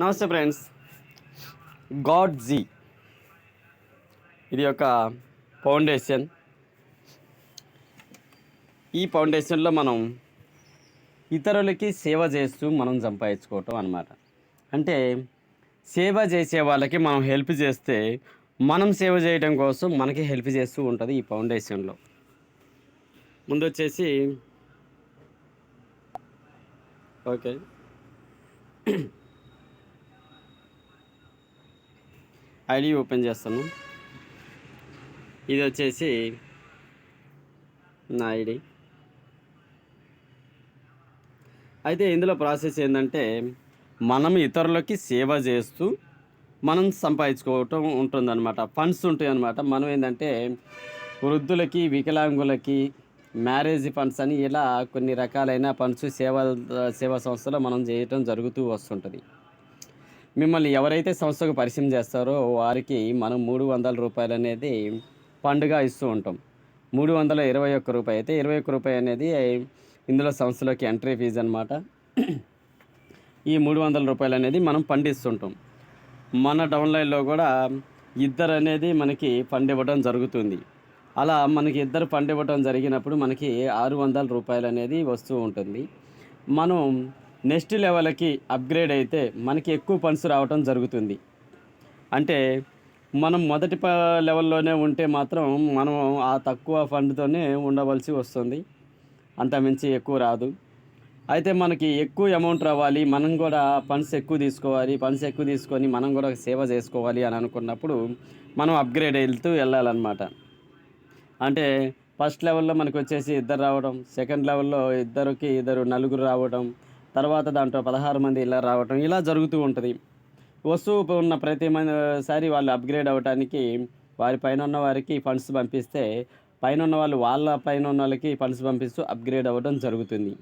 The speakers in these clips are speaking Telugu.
నమస్తే ఫ్రెండ్స్. గాడ్ జీ ఇది ఒక ఫౌండేషన్. ఈ ఫౌండేషన్లో మనం ఇతరులకి సేవ చేస్తూ మనం సంపాదించుకోవటం అన్నమాట. అంటే సేవ చేసే వాళ్ళకి మనం హెల్ప్ చేస్తే మనం సేవ చేయడం కోసం మనకి హెల్ప్ చేస్తూ ఉంటుంది ఈ ఫౌండేషన్లో. ముందు వచ్చేసి ఓకే. ఐడి ఓపెన్ చేస్తాను. ఇది వచ్చేసి నా ఐడి. అయితే ఇందులో ప్రాసెస్ ఏంటంటే మనం ఇతరులకి సేవ చేస్తూ మనం సంపాదించుకోవటం ఉంటుందన్నమాట. ఫండ్స్ ఉంటాయి అన్నమాట మనం ఏంటంటే వృద్ధులకి వికలాంగులకి మ్యారేజ్ ఫండ్స్ అని ఇలా కొన్ని రకాలైన ఫండ్స్ సేవా సేవా సంస్థలో మనం చేయటం జరుగుతూ వస్తుంటుంది. మిమ్మల్ని ఎవరైతే సంస్థకు పరిచయం చేస్తారో వారికి మనం మూడు వందల రూపాయలు అనేది పండుగ ఇస్తూ ఉంటాం. మూడు వందల ఇరవై ఒక్క రూపాయి. అయితే ఇరవై ఒక్క రూపాయి అనేది ఇందులో సంస్థలోకి ఎంట్రీ ఫీజు అనమాట ఈ మూడు వందల రూపాయలు అనేది మనం పండిస్తుంటాం. మన డౌన్లైన్లో కూడా ఇద్దరు అనేది మనకి ఫండ్ ఇవ్వడం జరుగుతుంది. అలా మనకి ఇద్దరు ఫండ్ ఇవ్వడం జరిగినప్పుడు మనకి ఆరు వందల రూపాయలు అనేది వస్తూ ఉంటుంది. మనం నెక్స్ట్ లెవెల్కి అప్గ్రేడ్ అయితే మనకి ఎక్కువ ఫండ్స్ రావటం జరుగుతుంది. అంటే మనం మొదటి లెవెల్లోనే ఉంటే మాత్రం మనం ఆ తక్కువ ఫండ్తోనే ఉండవలసి వస్తుంది. అంత మించి ఎక్కువ రాదు. అయితే మనకి ఎక్కువ అమౌంట్ రావాలి మనం కూడా ఫండ్స్ ఎక్కువ తీసుకోవాలి ఫండ్స్ ఎక్కువ తీసుకొని మనం కూడా సేవ చేసుకోవాలి అని అనుకున్నప్పుడు మనం అప్గ్రేడ్ వెళ్తూ వెళ్ళాలన్నమాట. అంటే ఫస్ట్ లెవెల్లో మనకు వచ్చేసి ఇద్దరు రావడం సెకండ్ లెవెల్లో ఇద్దరికి ఇద్దరు నలుగురు రావడం తర్వాత దాంట్లో పదహారు మంది ఇలా రావటం ఇలా జరుగుతూ ఉంటుంది. వస్తువు ఉన్న ప్రతి సారి వాళ్ళు అప్గ్రేడ్ అవ్వడానికి వారి పైన ఉన్న వారికి ఫండ్స్ పంపిస్తే పైన ఉన్న వాళ్ళు వాళ్ళ పైన ఉన్న వాళ్ళకి ఫండ్స్ పంపిస్తూ అప్గ్రేడ్ అవ్వడం జరుగుతుంది.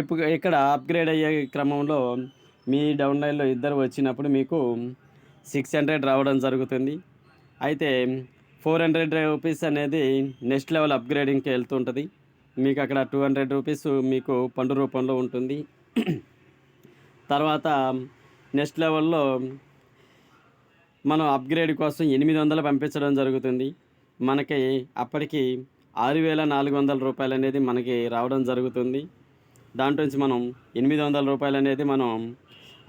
ఇప్పుడు ఇక్కడ అప్గ్రేడ్ అయ్యే క్రమంలో మీ డౌన్లైన్లో ఇద్దరు వచ్చినప్పుడు మీకు సిక్స్ హండ్రెడ్ రావడం జరుగుతుంది. అయితే ఫోర్ హండ్రెడ్ రూపీస్ అనేది నెక్స్ట్ లెవెల్ అప్గ్రేడింగ్కి వెళ్తుంటుంది. మీకు అక్కడ టూ హండ్రెడ్ రూపీస్ మీకు పండు రూపంలో ఉంటుంది. తర్వాత నెక్స్ట్ లెవెల్లో మనం అప్గ్రేడ్ కోసం ఎనిమిది వందలు పంపించడం జరుగుతుంది. మనకి అప్పటికి ఆరు వేల నాలుగు వందల రూపాయలు అనేది మనకి రావడం జరుగుతుంది. దాంట్లో నుంచి మనం ఎనిమిది వందల రూపాయలు అనేది మనం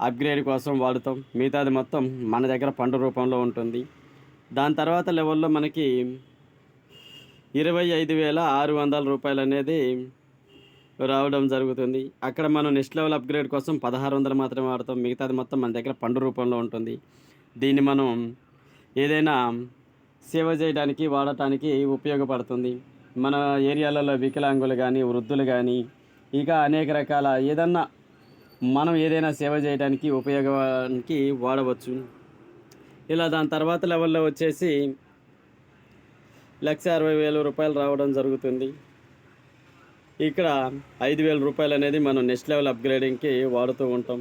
అప్గ్రేడ్ కోసం వాడుతాం. మిగతాది మొత్తం మన దగ్గర పండు రూపంలో ఉంటుంది. దాని తర్వాత లెవెల్లో మనకి ఇరవై ఐదు వేల ఆరు వందల రూపాయలు అనేది రావడం జరుగుతుంది. అక్కడ మనం నెక్స్ట్ లెవెల్ అప్గ్రేడ్ కోసం పదహారు వందలు మాత్రమే వాడతాం. మిగతాది మొత్తం మన దగ్గర పండు రూపంలో ఉంటుంది. దీన్ని మనం ఏదైనా సేవ చేయడానికి వాడటానికి ఉపయోగపడుతుంది. మన ఏరియాలలో వికలాంగులు కానీ వృద్ధులు కానీ ఇక అనేక రకాల ఏదన్నా మనం ఏదైనా సేవ చేయడానికి ఉపయోగానికి వాడవచ్చు. ఇలా దాని తర్వాత లెవెల్లో వచ్చేసి లక్ష అరవై వేల రూపాయలు రావడం జరుగుతుంది. ఇక్కడ ఐదు వేల రూపాయలు అనేది మనం నెక్స్ట్ లెవెల్ అప్గ్రేడింగ్కి వాడుతూ ఉంటాం.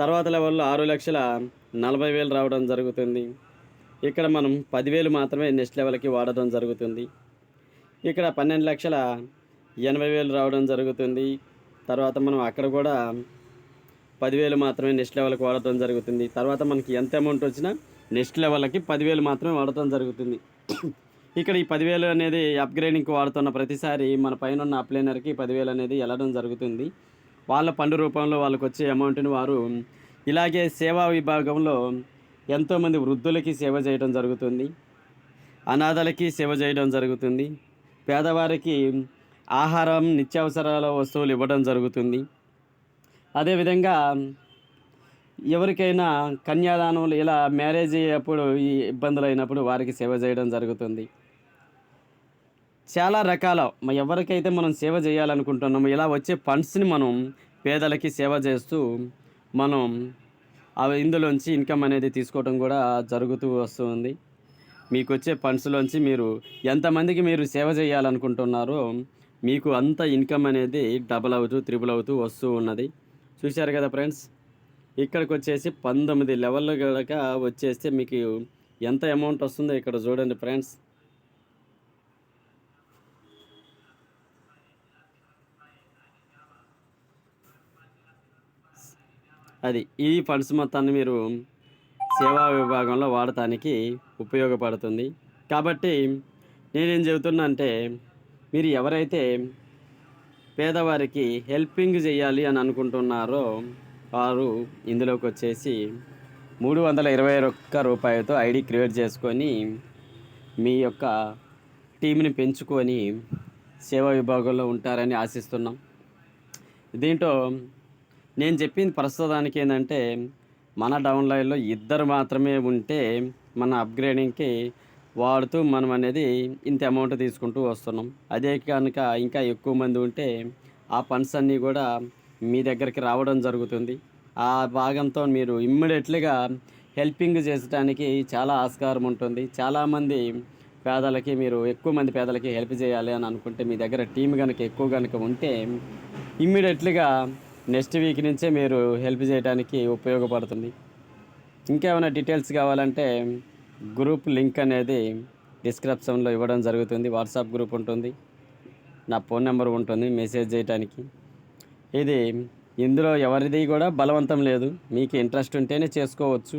తర్వాత లెవెల్లో ఆరు లక్షల నలభై వేలు రావడం జరుగుతుంది. ఇక్కడ మనం పదివేలు మాత్రమే నెక్స్ట్ లెవెల్కి వాడడం జరుగుతుంది. ఇక్కడ పన్నెండు లక్షల ఎనభై వేలు రావడం జరుగుతుంది. తర్వాత మనం అక్కడ కూడా పదివేలు మాత్రమే నెక్స్ట్ లెవెల్కి వాడటం జరుగుతుంది. తర్వాత మనకి ఎంత అమౌంట్ వచ్చినా నెక్స్ట్ లెవెల్కి పదివేలు మాత్రమే వాడటం జరుగుతుంది. ఇక్కడ ఈ పదివేలు అనేది అప్గ్రేడింగ్కి వాడుతున్న ప్రతిసారి మన పైన ఉన్న అప్లైనర్కి పదివేలు అనేది వెళ్ళడం జరుగుతుంది. వాళ్ళ పండు రూపంలో వాళ్ళకి వచ్చే అమౌంట్ని వారు ఇలాగే సేవా విభాగంలో ఎంతోమంది వృద్ధులకి సేవ చేయడం జరుగుతుంది. అనాథలకి సేవ చేయడం జరుగుతుంది. పేదవారికి ఆహారం నిత్యావసరాల వస్తువులు ఇవ్వడం జరుగుతుంది. అదేవిధంగా ఎవరికైనా కన్యాదానం ఇలా మ్యారేజ్ అప్పుడు ఈ ఇబ్బందులు అయినప్పుడు వారికి సేవ చేయడం జరుగుతుంది. చాలా రకాల ఎవరికైతే మనం సేవ చేయాలనుకుంటున్నామో ఇలా వచ్చే ఫండ్స్ని మనం పేదలకి సేవ చేస్తూ మనం అవి ఇందులోంచి ఇన్కమ్ అనేది తీసుకోవడం కూడా జరుగుతూ వస్తుంది. మీకు వచ్చే ఫండ్స్లోంచి మీరు ఎంతమందికి మీరు సేవ చేయాలనుకుంటున్నారో మీకు అంత ఇన్కమ్ అనేది డబుల్ అవుతూ త్రిబుల్ అవుతూ వస్తూ ఉన్నది. చూశారు కదా ఫ్రెండ్స్? ఇక్కడికి వచ్చేసి పంతొమ్మిది లెవెల్ కనుక వచ్చేస్తే మీకు ఎంత అమౌంట్ వస్తుందో ఇక్కడ చూడండి ఫ్రెండ్స్. అది ఈ ఫండ్స్ మొత్తాన్ని మీరు సేవా విభాగంలో వాడటానికి ఉపయోగపడుతుంది. కాబట్టి నేనేం చెబుతున్నా అంటే మీరు ఎవరైతే పేదవారికి హెల్పింగ్ చేయాలి అని అనుకుంటున్నారో వారు ఇందులోకి వచ్చేసి మూడు వందల ఇరవై ఒక్క రూపాయలతో ఐడి క్రియేట్ చేసుకొని మీ యొక్క టీంని పెంచుకొని సేవా విభాగంలో ఉంటారని ఆశిస్తున్నాం. దీంట్లో నేను చెప్పింది ప్రస్తుతానికి ఏంటంటే మన డౌన్లైన్లో ఇద్దరు మాత్రమే ఉంటే మన అప్గ్రేడింగ్కి వాడుతూ మనం అనేది ఇంత అమౌంట్ తీసుకుంటూ వస్తున్నాం. అదే కనుక ఇంకా ఎక్కువ మంది ఉంటే ఆ ఫండ్స్ అన్నీ కూడా మీ దగ్గరికి రావడం జరుగుతుంది. ఆ భాగంతో మీరు ఇమ్మీడియట్లీగా హెల్పింగ్ చేసడానికి చాలా ఆస్కారం ఉంటుంది. చాలామంది పేదలకి మీరు ఎక్కువ మంది పేదలకి హెల్ప్ చేయాలి అని అనుకుంటే మీ దగ్గర టీం కనుక ఎక్కువ కనుక ఉంటే ఇమ్మీడియట్లీగా నెక్స్ట్ వీక్ నుంచే మీరు హెల్ప్ చేయడానికి ఉపయోగపడుతుంది. ఇంకేమైనా డీటెయిల్స్ కావాలంటే గ్రూప్ లింక్ అనేది డిస్క్రిప్షన్లో ఇవ్వడం జరుగుతుంది. వాట్సాప్ గ్రూప్ ఉంటుంది. నా ఫోన్ నెంబర్ ఉంటుంది. మెసేజ్ చేయడానికి ఇది ఇందులో ఎవరిది కూడా బలవంతం లేదు. మీకు ఇంట్రెస్ట్ ఉంటేనే చేసుకోవచ్చు.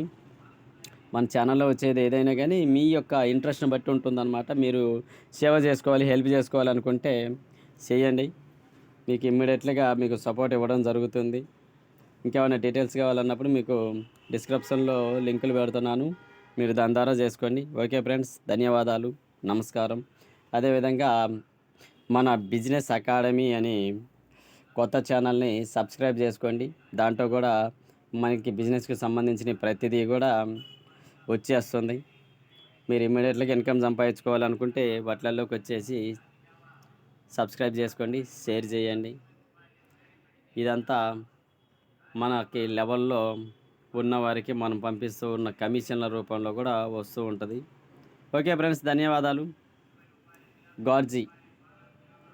మన ఛానల్లో వచ్చేది ఏదైనా కానీ మీ యొక్క ఇంట్రెస్ట్ని బట్టి ఉంటుందన్నమాట. మీరు సేవ చేసుకోవాలి హెల్ప్ చేసుకోవాలనుకుంటే చేయండి. మీకు ఇమ్మీడియట్లీగా మీకు సపోర్ట్ ఇవ్వడం జరుగుతుంది. ఇంకేమైనా డీటెయిల్స్ కావాలన్నప్పుడు మీకు డిస్క్రిప్షన్లో లింకులు పెడుతున్నాను. మీరు దాని ద్వారా చేసుకోండి. ఓకే ఫ్రెండ్స్ ధన్యవాదాలు. నమస్కారం. అదేవిధంగా మన బిజినెస్ అకాడమీ అని కొత్త ఛానల్ని సబ్స్క్రైబ్ చేసుకోండి. దాంట్లో కూడా మనకి బిజినెస్కి సంబంధించిన ప్రతిదీ కూడా వచ్చేస్తుంది. మీరు ఇమ్మీడియట్గా ఇన్కమ్ సంపాదించుకోవాలనుకుంటే వాటిలలోకి వచ్చేసి సబ్స్క్రైబ్ చేసుకోండి షేర్ చేయండి. ఇదంతా మనకి లెవెల్లో ఉన్నవారికి మనం పంపిస్తూ ఉన్న కమిషన్ల రూపంలో కూడా వస్తూ ఉంటుంది. ఓకే ఫ్రెండ్స్ ధన్యవాదాలు. గార్జీ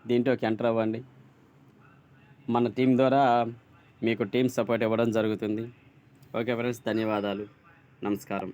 దీంట్లోకి ఎంటర్ అవ్వండి. మన టీం ద్వారా మీకు టీం సపోర్ట్ ఇవ్వడం జరుగుతుంది. ఓకే ఫ్రెండ్స్ ధన్యవాదాలు. నమస్కారం.